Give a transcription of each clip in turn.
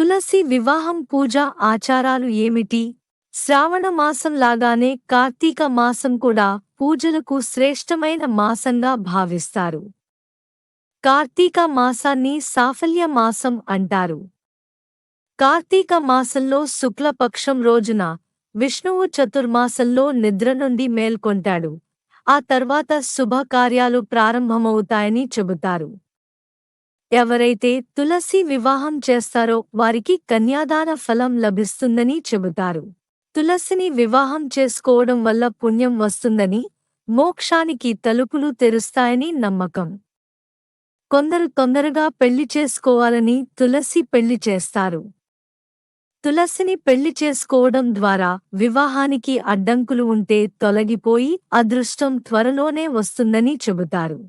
తులసి వివాహం పూజ ఆచారాలు ఏమిటి? శ్రావణ మాసం లాగానే కార్తీక మాసం కూడా పూజలకు శ్రేష్టమైన మాసంగా భావిస్తారు. కార్తీక మాసాన్ని సాఫల్య మాసం అంటారు. కార్తీక మాసంలో శుక్లపక్షం రోజున విష్ణువు చతుర్మాసంలో నిద్ర నుండి మేల్కొంటాడు. ఆ తర్వాత శుభకార్యాలు ప్రారంభమవుతాయని చెబుతారు. ఎవరైతే తులసి వివాహం చేస్తారో వారికి కన్యాదాన ఫలం లభిస్తుందని చెబుతారు. తులసిని వివాహం చేసుకోవడం వల్ల పుణ్యం వస్తుందని మోక్షానికి తలుపులు తెరుస్తాయని నమ్మకం. కొందరు తొందరగా పెళ్ళి చేసుకోవాలని తులసి పెళ్ళి చేస్తారు. తులసిని పెళ్ళి చేసుకోవడం ద్వారా వివాహానికి అడ్డంకులు ఉంటే తొలగిపోయి అదృష్టం త్వరలోనే వస్తుందని చెబుతారు.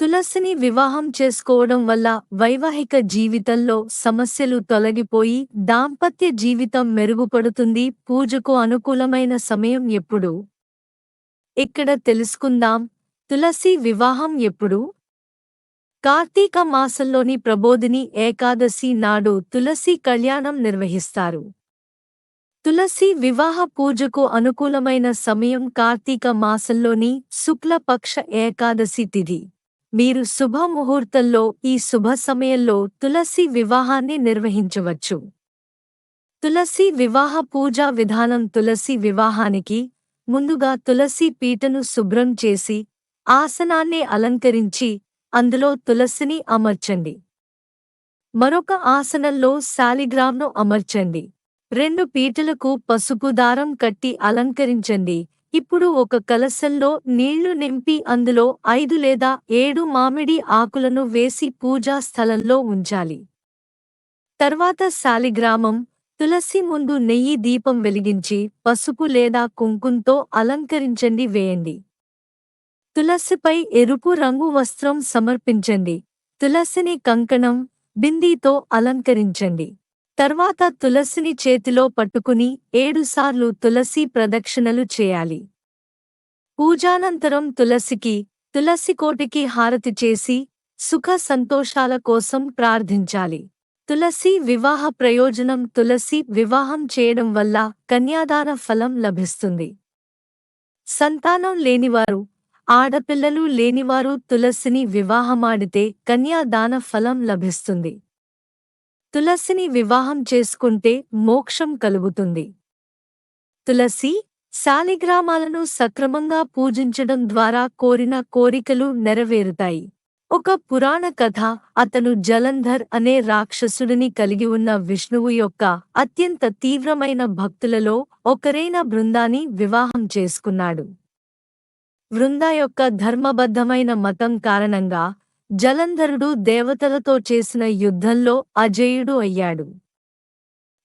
తులసిని వివాహం చేసుకోవడం వల్ల వైవాహిక జీవితంలో సమస్యలు తొలగిపోయి దాంపత్య జీవితం మెరుగుపడుతుంది. పూజకు అనుకూలమైన సమయం ఎప్పుడు? ఇక్కడ తెలుసుకుందాం. తులసి వివాహం ఎప్పుడు? కార్తీక మాసంలోని ప్రబోధిని ఏకాదశి నాడు తులసి కళ్యాణం నిర్వహిస్తారు. తులసి వివాహ పూజకు అనుకూలమైన సమయం కార్తీక మాసంలోని శుక్లపక్ష ఏకాదశి తిథి. మీరు శుభముహూర్తంలో ఈ శుభ సమయంలో తులసి వివాహాన్ని నిర్వహించవచ్చు. తులసి వివాహ పూజా విధానం తులసి వివాహానికి ముందుగా తులసి పీటను శుభ్రం చేసి ఆసనాన్ని అలంకరించి అందులో తులసిని అమర్చండి. మరొక ఆసనంలో శాలిగ్రామ్ను అమర్చండి. రెండు పీటలకు పసుపు దారం కట్టి అలంకరించండి. ఇప్పుడు ఒక కలశంలో నీళ్ళు నింపి అందులో ఐదు లేదా ఏడు మామిడి ఆకులను వేసి పూజా స్థలంలో ఉంచాలి. తర్వాత శాలిగ్రామం తులసి ముందు నెయ్యి దీపం వెలిగించి పసుపు లేదా కుంకుంతో అలంకరించండి వేయండి. తులసిపై ఎరుపు రంగు వస్త్రం సమర్పించండి. తులసిని కంకణం బిందీతో అలంకరించండి. తర్వాత తులసిని చేతిలో పట్టుకుని ఏడుసార్లు తులసి ప్రదక్షిణలు చేయాలి. పూజానంతరం తులసికి తులసికోటికి హారతి చేసి సుఖ సంతోషాల కోసం ప్రార్థించాలి. తులసి వివాహ ప్రయోజనం తులసి వివాహం చేయడం వల్ల కన్యాదాన ఫలం లభిస్తుంది. సంతానం లేనివారు ఆడపిల్లలు లేనివారు తులసిని వివాహమాడితే కన్యాదాన ఫలం లభిస్తుంది. తులసిని వివాహం చేసుకుంటే మోక్షం కలుగుతుంది. తులసి శాలిగ్రామాలను సక్రమంగా పూజించడం ద్వారా కోరిన కోరికలు నెరవేరుతాయి. ఒక పురాణ కథ అతను జలంధర్ అనే రాక్షసుడిని కలిగి ఉన్న విష్ణువు యొక్క అత్యంత తీవ్రమైన భక్తులలో ఒకరైన బృందాన్ని వివాహం చేసుకున్నాడు. వృందా యొక్క ధర్మబద్ధమైన మతం కారణంగా జలంధరుడు దేవతలతో చేసిన యుద్ధంలో అజేయుడు అయ్యాడు.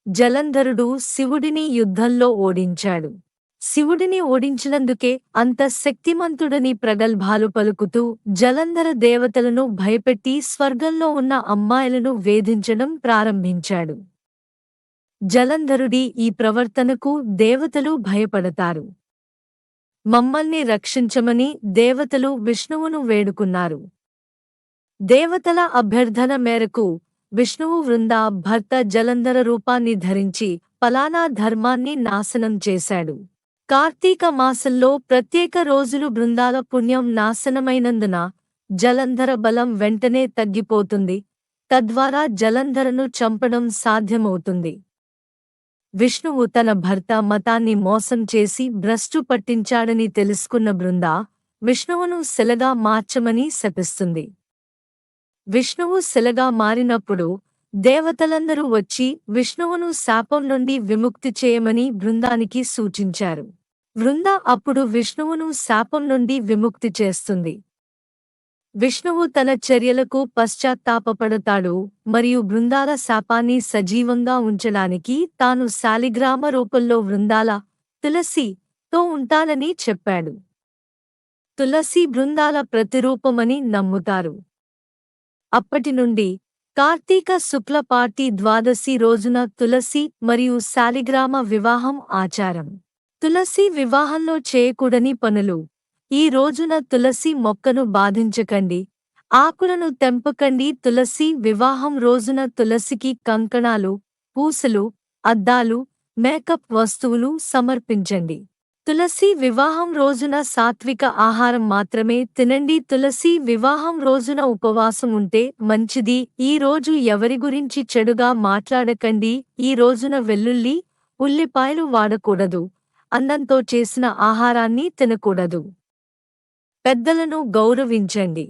జలంధరుడు శివుడిని యుద్ధంలో ఓడించాడు. శివుడిని ఓడించినందుకే అంత శక్తిమంతుడని ప్రగల్భాలు పలుకుతూ జలంధర దేవతలను భయపెట్టి స్వర్గంలో ఉన్న అమ్మాయిలను వేధించడం ప్రారంభించాడు. జలంధరుడి ఈ ప్రవర్తనకు దేవతలు భయపడతారు. మమ్మల్ని రక్షించమని దేవతలు విష్ణువును వేడుకున్నారు. దేవతల అభ్యర్థన మేరకు విష్ణువు వృంద భర్త జలంధర రూపాన్ని ధరించి పలానా ధర్మాన్ని నాశనం చేశాడు. కార్తీక మాసంలో ప్రత్యేక రోజులు బృందాల పుణ్యం నాశనమైనందున జలంధర బలం వెంటనే తగ్గిపోతుంది. తద్వారా జలంధరను చంపడం సాధ్యమవుతుంది. విష్ణువు తన భర్త మతాన్ని మోసం చేసి భ్రష్టు పట్టించాడని తెలుసుకున్న బృంద విష్ణువును శిలగా మార్చమని శపిస్తుంది. విష్ణువు శిలగా మారినప్పుడు దేవతలందరూ వచ్చి విష్ణువును శాపం నుండి విముక్తి చేయమని బృందానికి సూచించారు. బృంద అప్పుడు విష్ణువును శాపం నుండి విముక్తి చేస్తుంది. విష్ణువు తన చర్యలకు పశ్చాత్తాపపడతాడు మరియు బృందాల శాపాన్ని సజీవంగా ఉంచడానికి తాను శాలిగ్రామ రూపంలో బృందాల తులసి తో ఉంటానని చెప్పాడు. తులసి బృందాల ప్రతిరూపమని నమ్ముతారు. అప్పటి నుండి కార్తీక శుక్ల పార్టీ ద్వాదశి రోజున తులసి మరియు శాలిగ్రామ వివాహం ఆచారం. తులసి వివాహంలో చేయకూడని పనులు. ఈ రోజున తులసి మొక్కను బాధించకండి. ఆకులను తెంపకండి. తులసి వివాహం రోజున తులసికి కంకణాలు పూసలు అద్దాలు మేకప్ వస్తువులు సమర్పించండి. తులసి వివాహం రోజున సాత్విక ఆహారం మాత్రమే తినండి. తులసి వివాహం రోజున ఉపవాసం ఉంటే మంచిది. ఈ రోజు ఎవరి గురించి చెడుగా మాట్లాడకండి. ఈ రోజున వెల్లుల్లి ఉల్లిపాయలు వాడకూడదు. అన్నంతో చేసిన ఆహారాన్ని తినకూడదు. పెద్దలను గౌరవించండి.